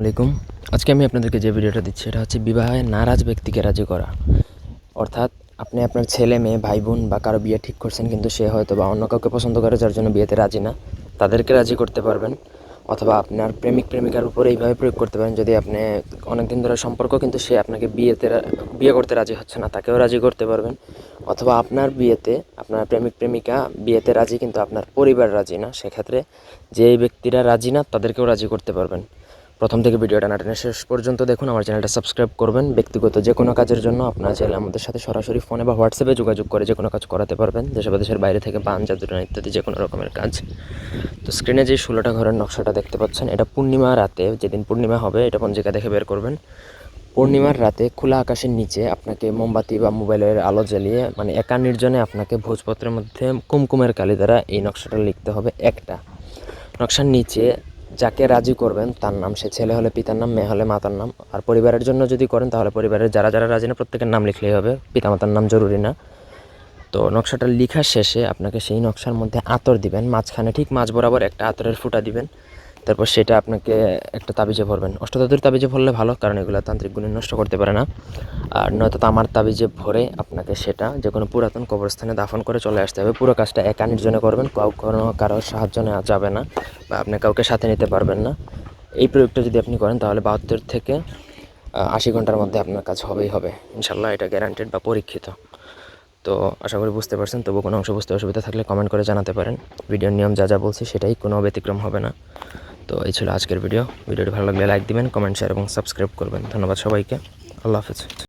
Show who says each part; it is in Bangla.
Speaker 1: আলাইকুম। আজকে আমি আপনাদেরকে যে ভিডিওটা দিচ্ছি, এটা হচ্ছে বিবাহে নারাজ ব্যক্তিকে রাজি করা। অর্থাৎ আপনি আপনার ছেলে, মেয়ে ভাই বোন বা কারও বিয়ে ঠিক করছেন, কিন্তু সে হয়তো বা অন্য কাউকে পছন্দ করে যার জন্য বিয়েতে রাজি না, তাদেরকে রাজি করতে পারবেন। অথবা আপনার প্রেমিক, প্রেমিকার উপরে এইভাবে প্রয়োগ করতে পারেন, যদি আপনি অনেকদিন ধরে সম্পর্ক, কিন্তু সে আপনাকে বিয়েতে বিয়ে করতে রাজি হচ্ছে না, তাকেও রাজি করতে পারবেন। অথবা আপনার বিয়েতে আপনার প্রেমিক, প্রেমিকা বিয়েতে রাজি, কিন্তু আপনার পরিবার রাজি না, সেক্ষেত্রে যেই ব্যক্তিরা রাজি না, তাদেরকেও রাজি করতে পারবেন। প্রথম থেকে ভিডিওটা না টেনে শেষ পর্যন্ত দেখুন, আমার চ্যানেলটা সাবস্ক্রাইব করবেন। ব্যক্তিগত যে কোনো কাজের জন্য আপনারা চাইলে আমাদের সাথে সরাসরি ফোনে বা হোয়াটসঅ্যাপে যোগাযোগ করে যে কোনো কাজ করাতে পারবেন। দেশে বা দেশের বাইরে থেকে বান জাদুটানা ইত্যাদি যে কোনো রকমের কাজ। তো স্ক্রিনে যে ষোলোটা ঘরের নকশাটা দেখতে পাচ্ছেন, এটা পূর্ণিমা রাতে, যেদিন পূর্ণিমা হবে, এটা পঞ্জিকা দেখে বের করবেন। পূর্ণিমার রাতে খোলা আকাশের নিচে আপনাকে মোমবাতি বা মোবাইলের আলো জ্বালিয়ে মানে একা নির্জনে আপনাকে ভোজপত্রের মধ্যে কুমকুমের কালি দ্বারা এই নকশাটা লিখতে হবে একটা। নকশার নিচে যাকে রাজি করবেন, তার নাম সে ছেলে হলে পিতার নাম, মেয়ে হলে মাতার নাম। আর পরিবারের জন্য যদি করেন, তাহলে পরিবারের যারা যারা রাজি না, প্রত্যেকের নাম লিখলেই হবে। পিতামাতার নাম জরুরি না। তো নকশাটা লেখার শেষে আপনাকে সেই নকশার মধ্যে আতর দিবেন। মাঝখানে ঠিক মাঝ বরাবর একটা আতরের ফুটা দিবেন। তারপর সেটা আপনাকে একটা তাবিজে ভরবেন। অষ্টধাতুর তাবিজে ভরলে ভালো, কারণ এগুলো তান্ত্রিক গুণে নষ্ট করতে পারে না। আর নয়তো তামার তাবিজে ভরে আপনাকে সেটা যে কোনো পুরাতন কবরস্থানে দাফন করে চলে আসতে হবে। পুরো কাজটা একা নির্জনে করবেন, কাউ কোনো কারোর সাহায্য নেওয়া যাবে না বা আপনি কাউকে সাথে নিতে পারবেন না। এই প্রয়োগটা যদি আপনি করেন, তাহলে বাহাত্তর থেকে আশি ঘণ্টার মধ্যে আপনার কাজ হবেই হবে। ইনশাল্লাহ এটা গ্যারান্টেড বা পরীক্ষিত। তো আশা করি বুঝতে পারছেন তবু কোনো অংশ বুঝতে অসুবিধা থাকলে কমেন্ট করে জানাতে পারেন। ভিডিওর নিয়ম যা যা বলছি, সেটাই কোনো ব্যতিক্রম হবে না। তো এই ছিল আজকের ভিডিও ভিডিওটি ভালো লাগলে লাইক দিবেন কমেন্ট শেয়ার এবং সাবস্ক্রাইব করবেন। ধন্যবাদ সবাইকে। আল্লাহ হাফিজ।